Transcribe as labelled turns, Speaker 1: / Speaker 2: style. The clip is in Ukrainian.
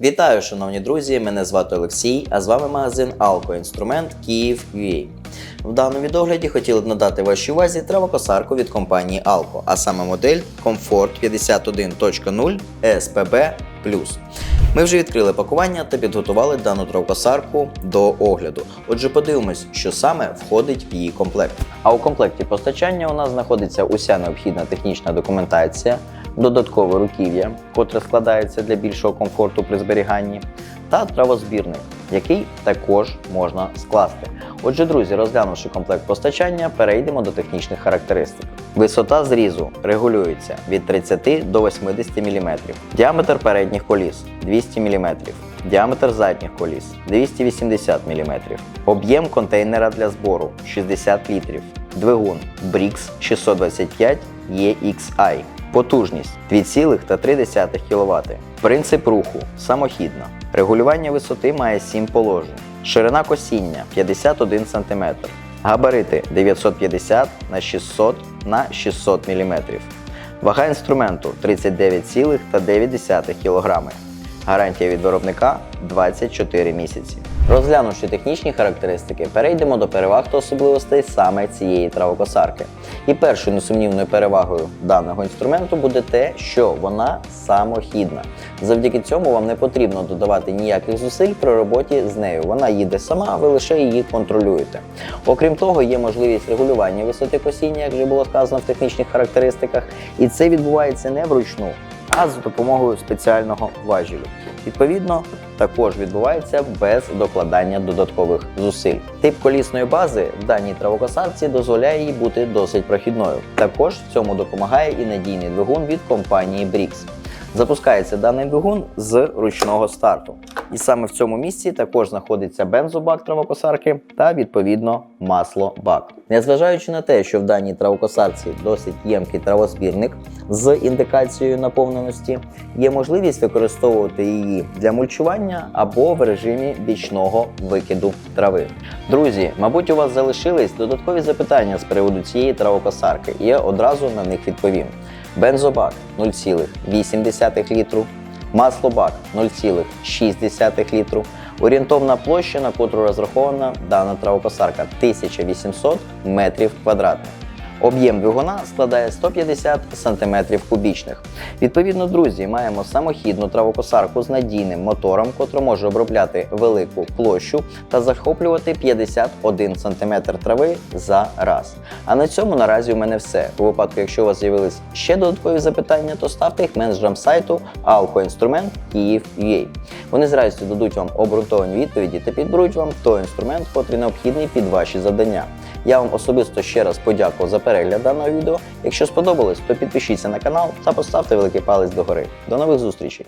Speaker 1: Вітаю, шановні друзі! Мене звати Олексій, а з вами магазин Алкоінструмент Київ UA. В даному відогляді хотіли б надати вашій увазі травокосарку від компанії Alco, а саме модель Comfort 51.0 SPB+. Ми вже відкрили пакування та підготували дану травокосарку до огляду. Отже, подивимось, що саме входить в її комплект. А у комплекті постачання у нас знаходиться уся необхідна технічна документація, додаткове руків'я, котре складається для більшого комфорту при зберіганні, та травозбірник, який також можна скласти. Отже, друзі, розглянувши комплект постачання, перейдемо до технічних характеристик. Висота зрізу регулюється від 30 до 80 мм, діаметр передніх коліс 200 мм, діаметр задніх коліс 280 мм, об'єм контейнера для збору 60 літрів, двигун Brix 625 EXI, потужність 2,3 кВт, принцип руху самохідна, регулювання висоти має 7 положень, ширина косіння 51 см, габарити 950 на 600 на 600 мм, вага інструменту 39,9 кг. Гарантія від виробника 24 місяці. Розглянувши технічні характеристики, перейдемо до переваг та особливостей саме цієї травокосарки. І першою несумнівною перевагою даного інструменту буде те, що вона самохідна. Завдяки цьому вам не потрібно додавати ніяких зусиль при роботі з нею. Вона їде сама, ви лише її контролюєте. Окрім того, є можливість регулювання висоти косіння, як вже було сказано в технічних характеристиках, і це відбувається не вручну, а за допомогою спеціального важелю. Відповідно, також відбувається без докладання додаткових зусиль. Тип колісної бази в даній травокосарці дозволяє їй бути досить прохідною. Також в цьому допомагає і надійний двигун від компанії Brix. Запускається даний двигун з ручного старту. І саме в цьому місці також знаходиться бензобак травокосарки та відповідно маслобак. Незважаючи на те, що в даній травокосарці досить ємкий травозбірник з індикацією наповненості, є можливість використовувати її для мульчування або в режимі бічного викиду трави. Друзі, мабуть, у вас залишились додаткові запитання з приводу цієї травокосарки, і я одразу на них відповім. Бензобак 0,8 літру, маслобак 0,6 літру, орієнтовна площа, на котру розрахована дана травокосарка 1800 метрів квадратних. Об'єм двигуна складає 150 см кубічних. Відповідно, друзі, маємо самохідну травокосарку з надійним мотором, котра може обробляти велику площу та захоплювати 51 см трави за раз. А на цьому наразі у мене все. У випадку, якщо у вас з'явились ще додаткові запитання, то ставте їх менеджерам сайту Alcoinstrument Київ.ua. Вони з радістю дадуть вам обґрунтовані відповіді та підберуть вам той інструмент, котрий необхідний під ваші завдання. Я вам особисто ще раз подякував за перегляд даного відео. Якщо сподобалось, то підпишіться на канал та поставте великий палець догори. До нових зустрічей!